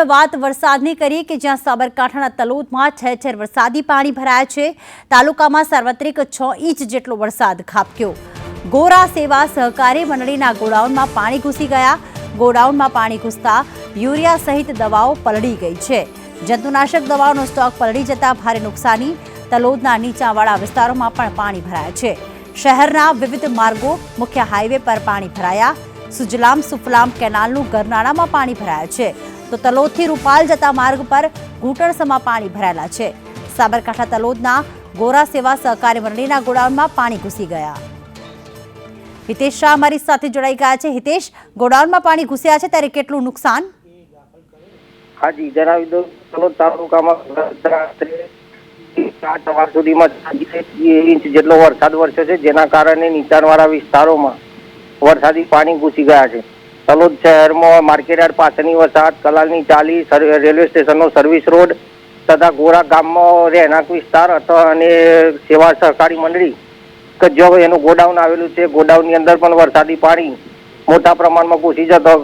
હવે વાત વરસાદની કરીએ કે જ્યાં સાબરકાંઠાના તલોદમાં ઠેર ઠેર વરસાદી પાણી ભરાયા છે. તાલુકામાં સાર્વત્રિક છ ઇંચ જેટલો વરસાદ ખાબક્યો. ગોરા સેવા સહકારી મંડળીના ગોડાઉનમાં પાણી ઘૂસી ગયા. ગોડાઉનમાં પાણી ઘૂસતા યુરિયા સહિત દવાઓ પલળી ગઈ છે. જંતુનાશક દવાઓનો સ્ટોક પલળી જતા ભારે નુકસાની. તલોદના નીચાવાળા વિસ્તારોમાં પણ પાણી ભરાયા છે. શહેરના વિવિધ માર્ગો, મુખ્ય હાઈવે પર પાણી ભરાયા. સુજલામ સુફલામ કેનાલનું ગરનાળામાં પાણી ભરાયા છે. તો તલોદથી રૂપાલ જતા માર્ગ પર ઘૂંટણસમાં પાણી ભરાયેલા છે. સાબરકાંઠા તલોદના ગોરા સેવા સહકારી મંડળીના ગોડાઉનમાં પાણી ઘૂસી ગયા. હિતેશ શાહ અમારી સાથે જોડાઈ ગયા છે. હિતેશ, ગોડાઉનમાં પાણી ઘૂસ્યા છે, ત્યારે કેટલું નુકસાન? હાજી, જણાવી દઉં, તલોદ તાલુકામાં જેટલો વરસાદ વરસ્યો છે, જેના કારણે નીચાણવાળા વિસ્તારોમાં વરસાદી પાણી ઘૂસી ગયા છે. તલોદ શહેરમાં માર્કેટયાર્ડ પાસેની વસાહત, કલાલની ચાલી રેલવે સ્ટેશનનો સર્વિસ રોડ તથા ગોરા ગામમાં રહેણાંક વિસ્તાર અથવા અને સેવા સહકારી મંડળી. કે જો એનું ગોડાઉન આવેલું છે, ગોડાઉનની અંદર પણ વરસાદી પાણી મોટા પ્રમાણમાં ઘૂસી જતો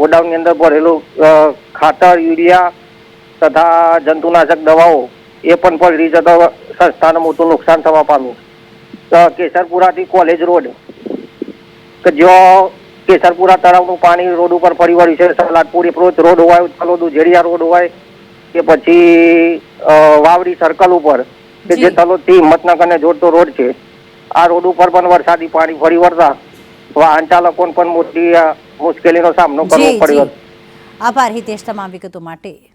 ગોડાઉનની અંદર ભરેલું ખાતર, યુરિયા તથા જંતુનાશક દવાઓ એ પણ પલળી જતો સંસ્થાને મોટું નુકસાન થવા પામ્યું. કેસરપુરાથી કોલેજ રોડ. કે જો કેસરપુરા તળાવનું પાણી રોડ ઉપર ફરી વળ્યું છે. સલાદપુર એપ્રોચ રોડ હોય તલોદુ ઉજેડિયા રોડ હોય કે પછી વાવડી સર્કલ ઉપર કે જે. તલોદથી હિંમતનગરને જોડતો રોડ છે. આ રોડ ઉપર પણ વરસાદી પાણી ફરી વળતા વાહન ચાલકોને પણ મોટી મુશ્કેલીનો સામનો કરવો પડ્યો. આભાર હિતેશ તમામ વિગતો માટે.